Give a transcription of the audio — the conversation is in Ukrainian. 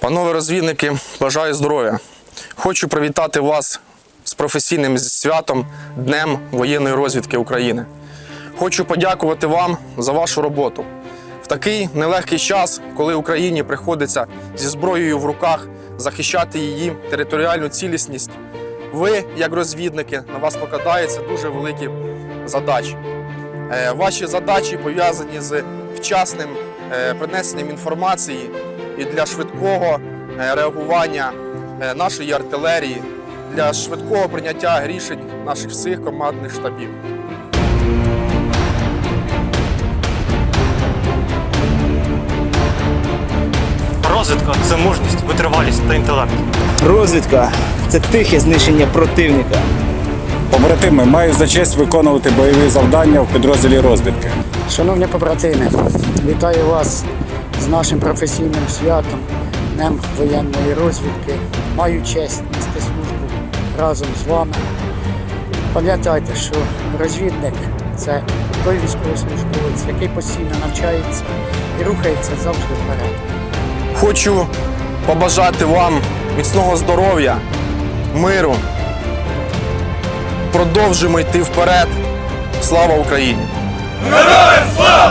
Панове розвідники, бажаю здоров'я. Хочу привітати вас з професійним святом Днем воєнної розвідки України. Хочу подякувати вам за вашу роботу. В такий нелегкий час, коли Україні приходиться зі зброєю в руках захищати її територіальну цілісність, ви, як розвідники, на вас покладаються дуже великі задачі. Е, Ваші задачі пов'язані з вчасним е, принесенням інформації і для швидкого е, реагування е, нашої артилерії, для швидкого прийняття рішень наших всіх командних штабів. Розвідка це мужність, витривалість та інтелект. Розвідка це тихе знищення противника. Побратими, маю за честь виконувати бойові завдання в підрозділі розвідки. Шановні побратими, вітаю вас з нашим професійним святом, Днем воєнної розвідки. Маю честь нести службу разом з вами. Пам'ятайте, що розвідник це той військовослужбовець, який постійно навчається і рухається завжди вперед. Хочу побажати вам міцного здоров'я, миру. Продовжуємо йти вперед. Слава Україні! Героям слава!